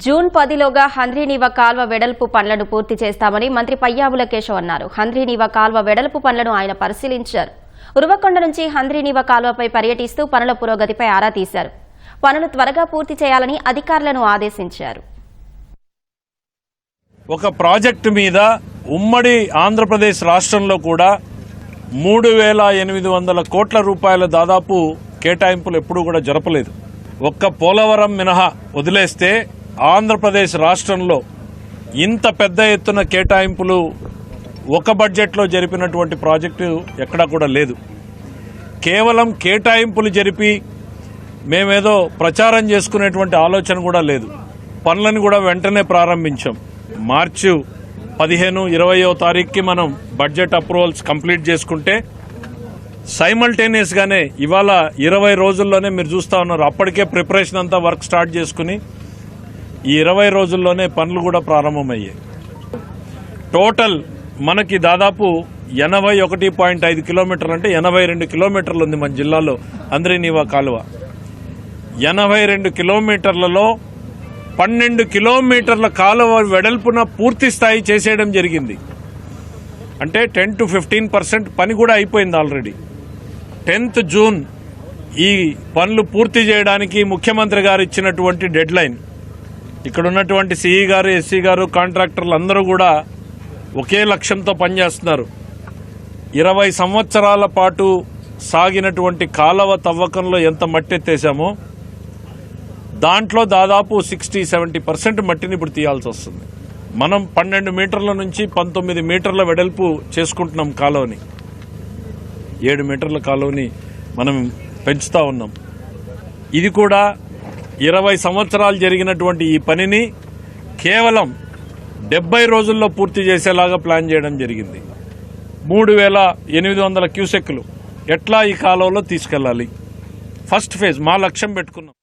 June పదిలోగా Handri-Neeva కాల్వ వెడల్పు పనులను పూర్తి చేస్తామని మంత్రి పయ్యావుల కేశవ్ అన్నారు. హంద్రీనీవ కాల్వ వెడల్పు పనులను ఆయన పరిశీలించారు. ఉరువకొండ నుంచి హంద్రీనీవ కాల్వపై పర్యటిస్తూ పనుల పురోగతిపై ఆరా తీశారు. పనులు త్వరగా పూర్తి చేయాలని అధికారులను ఆదేశించారు. ఒక ప్రాజెక్టు మీద ఉమ్మడి ఆంధ్రప్రదేశ్ రాష్ట్రంలో కూడా మూడు వేల ఎనిమిది వందల కోట్ల రూపాయల దాదాపు కేటాయింపులు ఎప్పుడూ కూడా జరపలేదు. ఒక్క పోలవరం మినహా వదిలేస్తే ఆంధ్రప్రదేశ్ రాష్ట్రంలో ఇంత పెద్ద ఎత్తున కేటాయింపులు ఒక బడ్జెట్లో జరిపినటువంటి ప్రాజెక్టు ఎక్కడా కూడా లేదు. కేవలం కేటాయింపులు జరిపి మేమేదో ప్రచారం చేసుకునేటువంటి ఆలోచన కూడా లేదు. పనులను కూడా వెంటనే ప్రారంభించాం. మార్చి పదిహేను ఇరవయో తారీఖుకి మనం బడ్జెట్ అప్రూవల్స్ కంప్లీట్ చేసుకుంటే సైమల్టేనియస్గానే ఇవాళ ఇరవై రోజుల్లోనే మీరు చూస్తా ఉన్నారు. అప్పటికే ప్రిపరేషన్ అంతా వర్క్ స్టార్ట్ చేసుకుని ఈ ఇరవై రోజుల్లోనే పనులు కూడా ప్రారంభమయ్యాయి. టోటల్ మనకి దాదాపు ఎనభై ఒకటి పాయింట్ ఐదు కిలోమీటర్లు అంటే ఎనభై రెండు కిలోమీటర్లు ఉంది మన జిల్లాలో అంద్రినీవా కాలువ. ఎనభై రెండు కిలోమీటర్లలో పన్నెండు కిలోమీటర్ల కాలువ వెడల్పున పూర్తి స్థాయి చేసేయడం జరిగింది. అంటే టెన్ టు ఫిఫ్టీన్ పర్సెంట్ పని కూడా అయిపోయింది ఆల్రెడీ. టెన్త్ జూన్ ఈ పనులు పూర్తి చేయడానికి ముఖ్యమంత్రి గారు ఇచ్చినటువంటి డెడ్లైన్ ఇక్కడ ఉన్నటువంటి సిఈ గారు ఎస్సీ గారు కాంట్రాక్టర్లు అందరూ కూడా ఒకే లక్ష్యంతో పనిచేస్తున్నారు. ఇరవై సంవత్సరాల పాటు సాగినటువంటి కాలవ తవ్వకంలో ఎంత మట్టి ఎత్తేసామో దాంట్లో దాదాపు సిక్స్టీ సెవెంటీ పర్సెంట్ మట్టిని ఇప్పుడు తీయాల్సి వస్తుంది. మనం పన్నెండు మీటర్ల నుంచి పంతొమ్మిది మీటర్ల వెడల్పు చేసుకుంటున్నాం కాలువని. ఏడు మీటర్ల కాలువని మనం పెంచుతా ఉన్నాం. ఇది కూడా ఇరవై సంవత్సరాలు జరిగినటువంటి ఈ పనిని కేవలం డెబ్బై రోజుల్లో పూర్తి చేసేలాగా ప్లాన్ చేయడం జరిగింది. మూడు వేల ఎనిమిది వందల క్యూసెక్లు ఎట్లా ఈ కాలంలో తీసుకెళ్ళాలి? ఫస్ట్ ఫేజ్ మా లక్ష్యం పెట్టుకున్నాం.